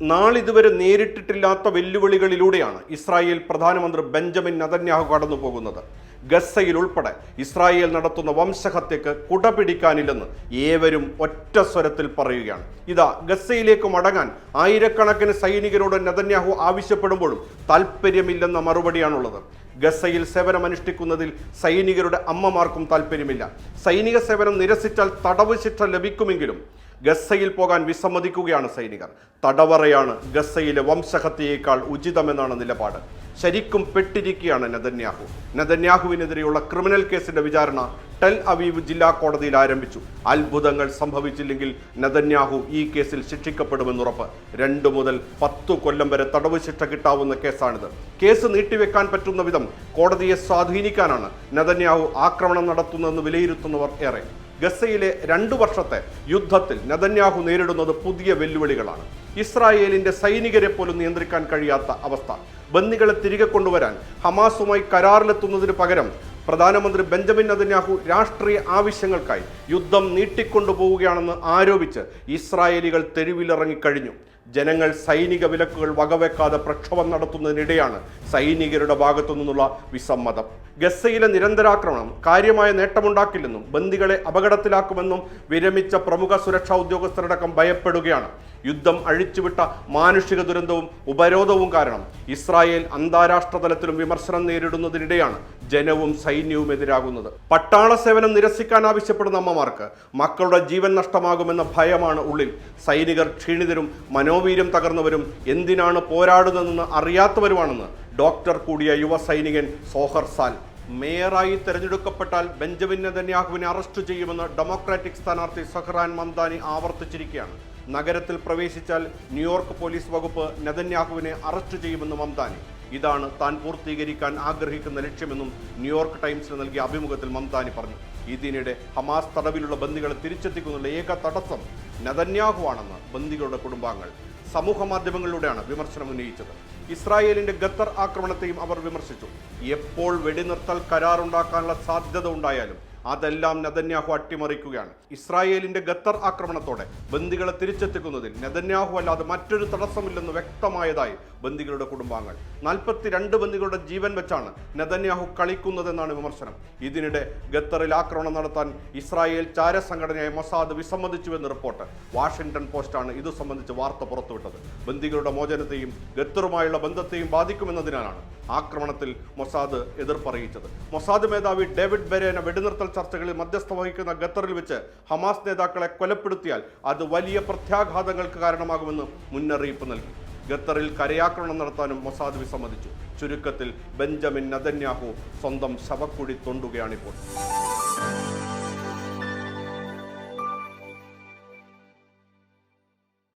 നാളിതുവരെ നേരിട്ടിട്ടില്ലാത്ത വെല്ലുവിളികളിലൂടെയാണ് ഇസ്രായേൽ പ്രധാനമന്ത്രി ബെഞ്ചമിൻ നതന്യാഹു കടന്നു പോകുന്നത് ഗസയിൽ ഉൾപ്പെടെ ഇസ്രായേൽ നടത്തുന്ന വംശഹത്യക്ക് കുട പിടിക്കാനില്ലെന്ന് ഏവരും ഒറ്റ സ്വരത്തിൽ പറയുകയാണ്. ഇതാ ഗസയിലേക്ക് മടങ്ങാൻ ആയിരക്കണക്കിന് സൈനികരോട് നെതന്യാഹു ആവശ്യപ്പെടുമ്പോഴും താല്പര്യമില്ലെന്ന മറുപടിയാണുള്ളത്. ഗസയിൽ സേവനമനുഷ്ഠിക്കുന്നതിൽ സൈനികരുടെ അമ്മമാർക്കും താല്പര്യമില്ല സൈനിക സേവനം നിരസിച്ചാൽ തടവ് ശിക്ഷ ലഭിക്കുമെങ്കിലും ഗസയിൽ പോകാൻ വിസമ്മതിക്കുകയാണ് സൈനികർ. തടവറയാണ് ഗസയിലെ വംശഹത്യയേക്കാൾ ഉചിതമെന്നാണ് നിലപാട്. ശരിക്കും പെട്ടിരിക്കുകയാണ് നെതന്യാഹു. നെതന്യാഹുവിനെതിരെയുള്ള ക്രിമിനൽ കേസിന്റെ വിചാരണ ടെൽ അവീവ് ജില്ലാ കോടതിയിൽ ആരംഭിച്ചു. അത്ഭുതങ്ങൾ സംഭവിച്ചില്ലെങ്കിൽ നെതന്യാഹു ഈ കേസിൽ ശിക്ഷിക്കപ്പെടുമെന്നുറപ്പ്. രണ്ടു മുതൽ പത്തു കൊല്ലം വരെ തടവ് ശിക്ഷ കിട്ടാവുന്ന കേസാണിത്. കേസ് നീട്ടിവെക്കാൻ പറ്റുന്ന വിധം കോടതിയെ സ്വാധീനിക്കാനാണ് നെതന്യാഹു ആക്രമണം നടത്തുന്നതെന്ന് വിലയിരുത്തുന്നവർ ഏറെ. ഗസയിലെ രണ്ടു വർഷത്തെ യുദ്ധത്തിൽ നദന്യാഹു നേരിടുന്നത് പുതിയ വെല്ലുവിളികളാണ്. ഇസ്രായേലിന്റെ സൈനികരെ പോലും നിയന്ത്രിക്കാൻ കഴിയാത്ത അവസ്ഥ. ബന്ദികളെ തിരികെ കൊണ്ടുവരാൻ ഹമാസുമായി കരാറിലെത്തുന്നതിന് പകരം പ്രധാനമന്ത്രി ബെഞ്ചമിൻ നദന്യാഹു രാഷ്ട്രീയ ആവശ്യങ്ങൾക്കായി യുദ്ധം നീട്ടിക്കൊണ്ടുപോവുകയാണെന്ന് ആരോപിച്ച് ഇസ്രായേലികൾ തെരുവിലിറങ്ങിക്കഴിഞ്ഞു ജനങ്ങൾ സൈനിക വിലക്കുകൾ വകവെക്കാതെ പ്രക്ഷോഭം നടത്തുന്നതിനിടെയാണ് സൈനികരുടെ ഭാഗത്തു നിന്നുള്ള വിസമ്മതം. ഗസയിലെ നിരന്തരാക്രമണം കാര്യമായ നേട്ടമുണ്ടാക്കില്ലെന്നും ബന്ദികളെ അപകടത്തിലാക്കുമെന്നും വിരമിച്ച പ്രമുഖ സുരക്ഷാ ഉദ്യോഗസ്ഥരടക്കം ഭയപ്പെടുകയാണ്. യുദ്ധം അഴിച്ചുവിട്ട മാനുഷിക ദുരന്തവും ഉപരോധവും കാരണം ഇസ്രായേൽ അന്താരാഷ്ട്ര തലത്തിലും വിമർശനം നേരിടുന്നതിനിടെയാണ് ജനവും സൈന്യവും എതിരാകുന്നത്. പട്ടാള സേവനം നിരസിക്കാൻ ആവശ്യപ്പെടുന്ന അമ്മമാർക്ക് മക്കളുടെ ജീവൻ നഷ്ടമാകുമെന്ന ഭയമാണ് ഉള്ളിൽ. സൈനികർ ക്ഷീണിതരും മനോവീര്യം തകർന്നവരും എന്തിനാണ് പോരാടുന്നതെന്ന് അറിയാത്തവരുമാണെന്ന് ഡോക്ടർ കൂടിയ യുവ സൈനികൻ സോഹർ സാൽ. മേയറായി തെരഞ്ഞെടുക്കപ്പെട്ടാൽ ബെഞ്ചമിൻ നെതന്യാഹുവിനെ അറസ്റ്റ് ചെയ്യുമെന്ന് ഡെമോക്രാറ്റിക് സ്ഥാനാർത്ഥി സഹ്റാൻ മംദാനി ആവർത്തിച്ചിരിക്കുകയാണ്. നഗരത്തിൽ പ്രവേശിച്ചാൽ ന്യൂയോർക്ക് പോലീസ് വകുപ്പ് നെതന്യാഹുവിനെ അറസ്റ്റ് ചെയ്യുമെന്ന് മംദാനി ഇതാണ് താൻ പൂർത്തീകരിക്കാൻ ആഗ്രഹിക്കുന്ന ലക്ഷ്യമെന്നും ന്യൂയോർക്ക് ടൈംസിന് നൽകിയ അഭിമുഖത്തിൽ മംതാനി പറഞ്ഞു. ഇതിനിടെ ഹമാസ് തടവിലുള്ള ബന്ദികളെ തിരിച്ചെത്തിക്കുന്നുള്ള ഏക തടസ്സം നതന്യാഹുവാണെന്ന് ബന്ദികളുടെ കുടുംബാംഗങ്ങൾ സമൂഹ മാധ്യമങ്ങളിലൂടെയാണ് വിമർശനം ഉന്നയിച്ചത്. ഇസ്രായേലിന്റെ ഖത്തർ ആക്രമണത്തെയും അവർ വിമർശിച്ചു. എപ്പോൾ വെടിനിർത്തൽ കരാറുണ്ടാക്കാനുള്ള സാധ്യത ഉണ്ടായാലും അതെല്ലാം നെതന്യാഹു അട്ടിമറിക്കുകയാണ്. ഇസ്രായേലിന്റെ ഖത്തർ ആക്രമണത്തോടെ ബന്ദികളെ തിരിച്ചെത്തിക്കുന്നതിൽ നെതന്യാഹു അല്ലാതെ മറ്റൊരു തടസ്സമില്ലെന്ന് വ്യക്തമായതായി ബന്ദികളുടെ കുടുംബാംഗങ്ങൾ. നാൽപ്പത്തിരണ്ട് ബന്ദികളുടെ ജീവൻ വെച്ചാണ് നെതന്യാഹു കളിക്കുന്നതെന്നാണ് വിമർശനം. ഇതിനിടെ ഖത്തറിൽ ആക്രമണം നടത്താൻ ഇസ്രായേൽ ചാരസംഘടനയായ മൊസാദ് വിസമ്മതിച്ചുവെന്ന് റിപ്പോർട്ട്. വാഷിംഗ്ടൺ പോസ്റ്റാണ് ഇത് സംബന്ധിച്ച് വാർത്ത പുറത്തുവിട്ടത്. ബന്ദികളുടെ മോചനത്തെയും ഖത്തറുമായുള്ള ബന്ധത്തെയും ബാധിക്കുമെന്നതിനാലാണ് ആക്രമണത്തിൽ മൊസാദ് എതിർപ്പറിയിച്ചത്. മൊസാദ് മേധാവി ഡേവിഡ് ബെരേന വെടിനിർത്തൽ ചർച്ചകളിൽ മധ്യസ്ഥ വഹിക്കുന്ന ഖത്തറിൽ വെച്ച് ഹമാസ് നേതാക്കളെ കൊലപ്പെടുത്തിയാൽ അത് വലിയ പ്രത്യാഘാതങ്ങൾക്ക് കാരണമാകുമെന്ന് മുന്നറിയിപ്പ് നൽകി. ഖത്തറിൽ കരയാക്രമണം നടത്താനും മൊസാദ് വിസമ്മതിച്ചു ചുരുക്കത്തിൽ ബെഞ്ചമിൻ നദന്യാഹു സ്വന്തം ശവക്കുഴി തൊണ്ടുകയാണിപ്പോൾ.